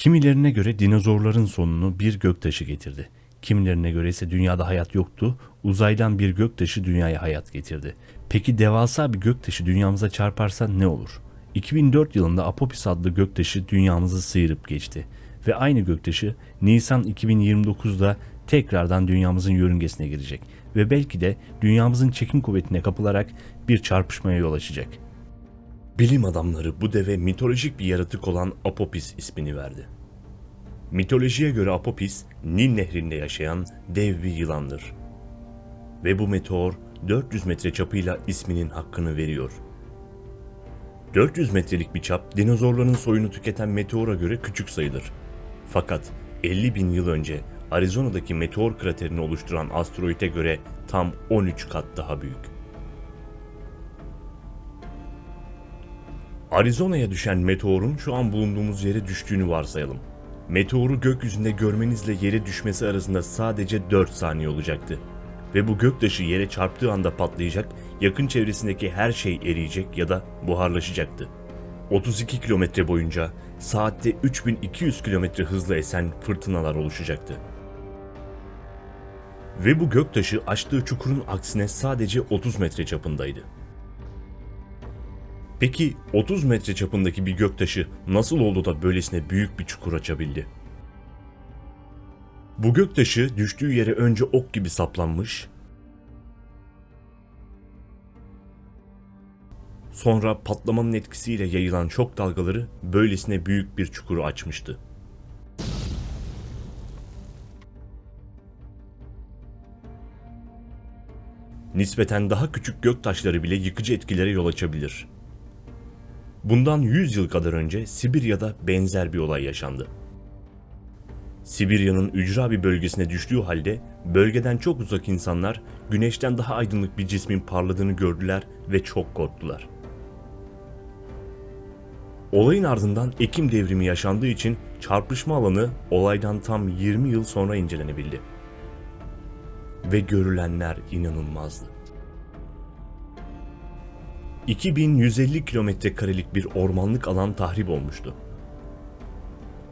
Kimilerine göre dinozorların sonunu bir göktaşı getirdi. Kimilerine göre ise dünyada hayat yoktu, uzaydan bir göktaşı dünyaya hayat getirdi. Peki devasa bir göktaşı dünyamıza çarparsa ne olur? 2004 yılında Apopis adlı göktaşı dünyamızı sıyırıp geçti. Ve aynı göktaşı Nisan 2029'da tekrardan dünyamızın yörüngesine girecek. Ve belki de dünyamızın çekim kuvvetine kapılarak bir çarpışmaya yol açacak. Bilim adamları bu deve mitolojik bir yaratık olan Apopis ismini verdi. Mitolojiye göre Apopis, Nil nehrinde yaşayan dev bir yılandır. Ve bu meteor 400 metre çapıyla isminin hakkını veriyor. 400 metrelik bir çap dinozorların soyunu tüketen meteora göre küçük sayılır. Fakat 50 bin yıl önce Arizona'daki meteor kraterini oluşturan asteroide göre tam 13 kat daha büyük. Arizona'ya düşen meteorun şu an bulunduğumuz yere düştüğünü varsayalım. Meteoru gökyüzünde görmenizle yere düşmesi arasında sadece 4 saniye olacaktı. Ve bu göktaşı yere çarptığı anda patlayacak, yakın çevresindeki her şey eriyecek ya da buharlaşacaktı. 32 kilometre boyunca saatte 3200 kilometre hızla esen fırtınalar oluşacaktı. Ve bu göktaşı açtığı çukurun aksine sadece 30 metre çapındaydı. Peki 30 metre çapındaki bir göktaşı nasıl oldu da böylesine büyük bir çukur açabildi? Bu göktaşı düştüğü yere önce ok gibi saplanmış, sonra patlamanın etkisiyle yayılan şok dalgaları böylesine büyük bir çukuru açmıştı. Nispeten daha küçük göktaşları bile yıkıcı etkilere yol açabilir. Bundan 100 yıl kadar önce Sibirya'da benzer bir olay yaşandı. Sibirya'nın ücra bir bölgesine düştüğü halde bölgeden çok uzak insanlar güneşten daha aydınlık bir cismin parladığını gördüler ve çok korktular. Olayın ardından Ekim devrimi yaşandığı için çarpışma alanı olaydan tam 20 yıl sonra incelenebildi. Ve görülenler inanılmazdı. 2150 kilometre karelik bir ormanlık alan tahrip olmuştu.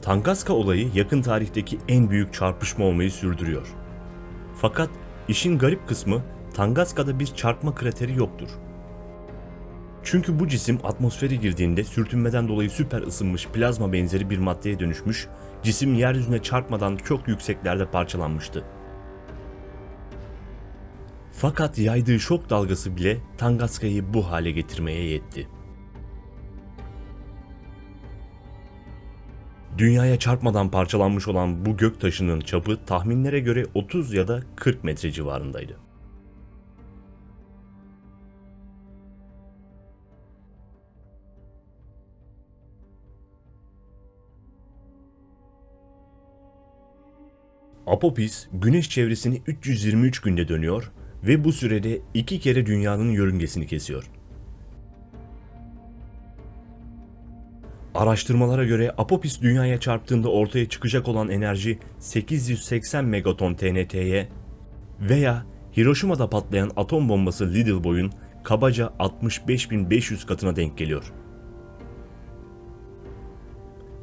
Tangaska olayı yakın tarihteki en büyük çarpışma olmayı sürdürüyor. Fakat işin garip kısmı Tangaska'da bir çarpma krateri yoktur. Çünkü bu cisim atmosfere girdiğinde sürtünmeden dolayı süper ısınmış plazma benzeri bir maddeye dönüşmüş, cisim yeryüzüne çarpmadan çok yükseklerde parçalanmıştı. Fakat yaydığı şok dalgası bile Tangaska'yı bu hale getirmeye yetti. Dünyaya çarpmadan parçalanmış olan bu gök taşının çapı tahminlere göre 30 ya da 40 metre civarındaydı. Apopis, güneş çevresini 323 günde dönüyor ve bu sürede iki kere dünyanın yörüngesini kesiyor. Araştırmalara göre Apopis dünyaya çarptığında ortaya çıkacak olan enerji 880 megaton TNT'ye veya Hiroşima'da patlayan atom bombası Little Boy'un kabaca 65.500 katına denk geliyor.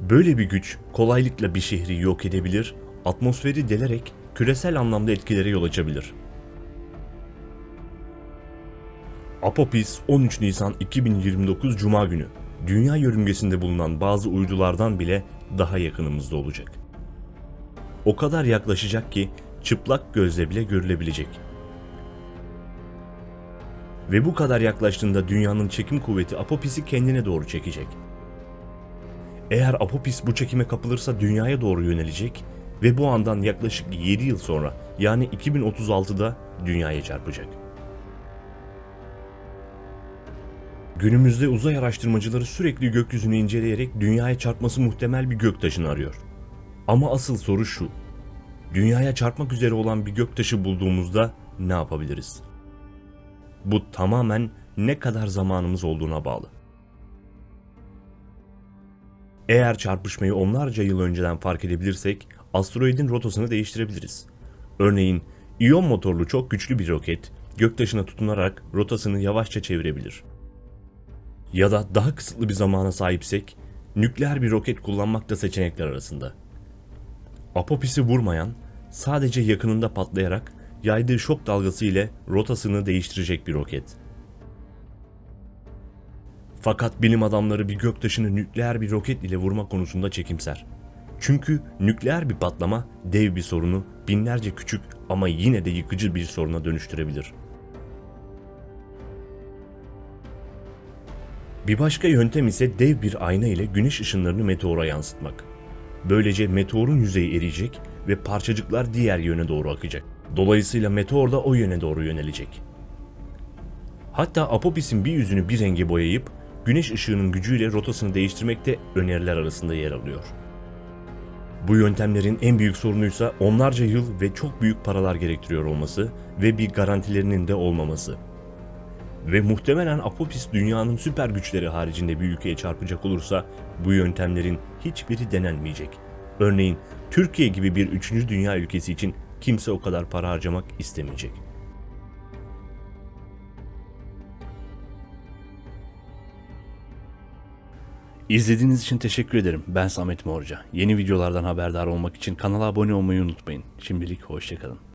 Böyle bir güç kolaylıkla bir şehri yok edebilir, atmosferi delerek küresel anlamda etkilere yol açabilir. Apopis 13 Nisan 2029 Cuma günü dünya yörüngesinde bulunan bazı uydulardan bile daha yakınımızda olacak. O kadar yaklaşacak ki çıplak gözle bile görülebilecek. Ve bu kadar yaklaştığında dünyanın çekim kuvveti Apopis'i kendine doğru çekecek. Eğer Apopis bu çekime kapılırsa dünyaya doğru yönelecek ve bu andan yaklaşık 7 yıl sonra yani 2036'da dünyaya çarpacak. Günümüzde uzay araştırmacıları sürekli gökyüzünü inceleyerek dünyaya çarpması muhtemel bir göktaşını arıyor. Ama asıl soru şu. Dünyaya çarpmak üzere olan bir göktaşı bulduğumuzda ne yapabiliriz? Bu tamamen ne kadar zamanımız olduğuna bağlı. Eğer çarpışmayı onlarca yıl önceden fark edebilirsek asteroidin rotasını değiştirebiliriz. Örneğin iyon motorlu çok güçlü bir roket göktaşına tutunarak rotasını yavaşça çevirebilir. Ya da daha kısıtlı bir zamana sahipsek nükleer bir roket kullanmak da seçenekler arasında. Apopis'i vurmayan, sadece yakınında patlayarak yaydığı şok dalgası ile rotasını değiştirecek bir roket. Fakat bilim adamları bir göktaşını nükleer bir roket ile vurma konusunda çekimser. Çünkü nükleer bir patlama dev bir sorunu binlerce küçük ama yine de yıkıcı bir soruna dönüştürebilir. Bir başka yöntem ise dev bir ayna ile güneş ışınlarını meteora yansıtmak. Böylece meteorun yüzeyi eriyecek ve parçacıklar diğer yöne doğru akacak. Dolayısıyla meteor da o yöne doğru yönelecek. Hatta Apopis'in bir yüzünü bir renge boyayıp güneş ışığının gücüyle rotasını değiştirmek de öneriler arasında yer alıyor. Bu yöntemlerin en büyük sorunuysa onlarca yıl ve çok büyük paralar gerektiriyor olması ve bir garantilerinin de olmaması. Ve muhtemelen Apopis dünyanın süper güçleri haricinde bir ülkeye çarpacak olursa bu yöntemlerin hiçbiri denenmeyecek. Örneğin Türkiye gibi bir 3. dünya ülkesi için kimse o kadar para harcamak istemeyecek. İzlediğiniz için teşekkür ederim. Ben Samet Morca. Yeni videolardan haberdar olmak için kanala abone olmayı unutmayın. Şimdilik hoşçakalın.